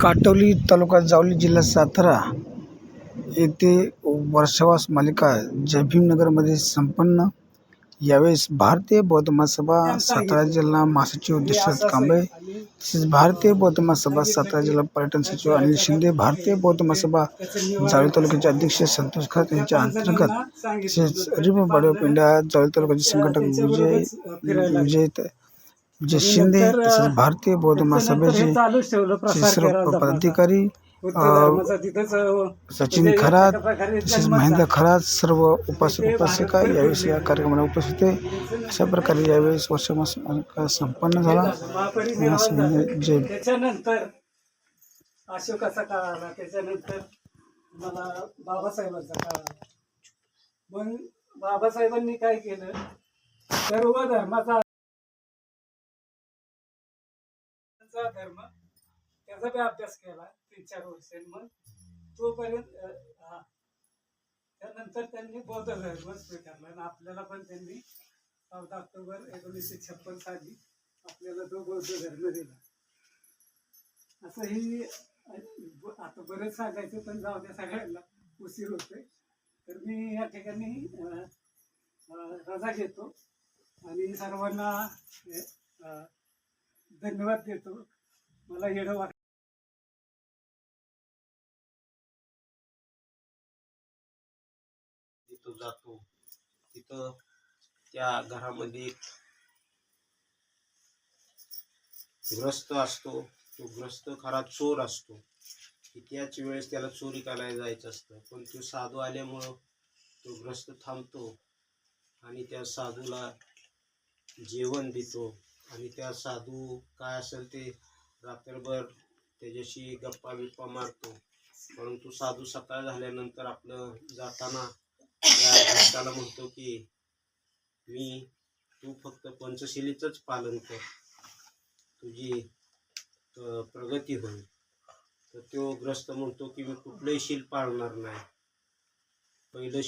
काटोली तालुका जावली जिल्हा सातारा येथे वर्षावास मालिका जय भीमनगरमध्ये संपन्न. यावेळेस भारतीय बौद्ध महासभा सातारा जिल्हा महासचिव दशरथ कांबळे तसेच भारतीय बौद्ध महासभा सातारा जिल्हा पर्यटन सचिव अनिल शिंदे भारतीय बौद्ध महासभा जावळी तालुक्याचे अध्यक्ष संतोष खत यांच्या अंतर्गत तसेच रिप बॉडी ऑफ इंडिया जावळी तालुक्याचे संघटक विजय विजय विजय शिंदे तसेच भारतीय बौद्ध महासभेचे सर्व पदाधिकारी सचिन म्हणजे खरात तसेच महेंद्र. खरात सर्व उपासक उपासिका यावेळेस या कार्यक्रमाला उपस्थित होते अशा प्रकारे यावेळेस वर्षामास संपन्न झाला. त्याच्यानंतर अशोकाचा काळ आला. त्याच्यानंतर मला बाबासाहेबांचा काळ आला. मग बाबासाहेबांनी काय केलं? सर्व धर्माचा त्यांचा धर्म त्याचा बी अभ्यास केला तीन चार वर्ष. मग तोपर्यंत हा. त्यानंतर त्यांनी बौद्ध धर्म स्वीकारला आणि आपल्याला पण त्यांनी चौदा ऑक्टोबर एकोणीसशे छप्पन साली आपल्याला तो बौद्ध धर्म दिला. असं ही आता बरेच सांगायचं पण जाऊ द्या सगळ्यांना उशीर होतोय. तर मी या ठिकाणी रजा घेतो. आणि सर्वांना धन्यवाद देतो. मला येणं वाट तिथं जातो तिथं त्या घरामध्ये ग्रस्त असतो. तो ग्रस्त खरा चोर असतो. त्याच वेळेस त्याला चोरी करायला जायचं असतं. पण तो साधू आल्यामुळं तो ग्रस्त थांबतो आणि त्या साधूला जेवण देतो. आणि त्या साधू काय असेल ते रात्रभर त्याच्याशी गप्पा बिप्पा मारतो. परंतु साधू सकाळ झाल्यानंतर आपलं जाताना त्या भक्ताला म्हणतो की मी तू फक्त पंचशिलीचंच पालन कर. तुझी प्रगती होईल. तर तो ग्रस्त म्हणतो की मी कुठलंही शील पाळणार नाही. पहिलं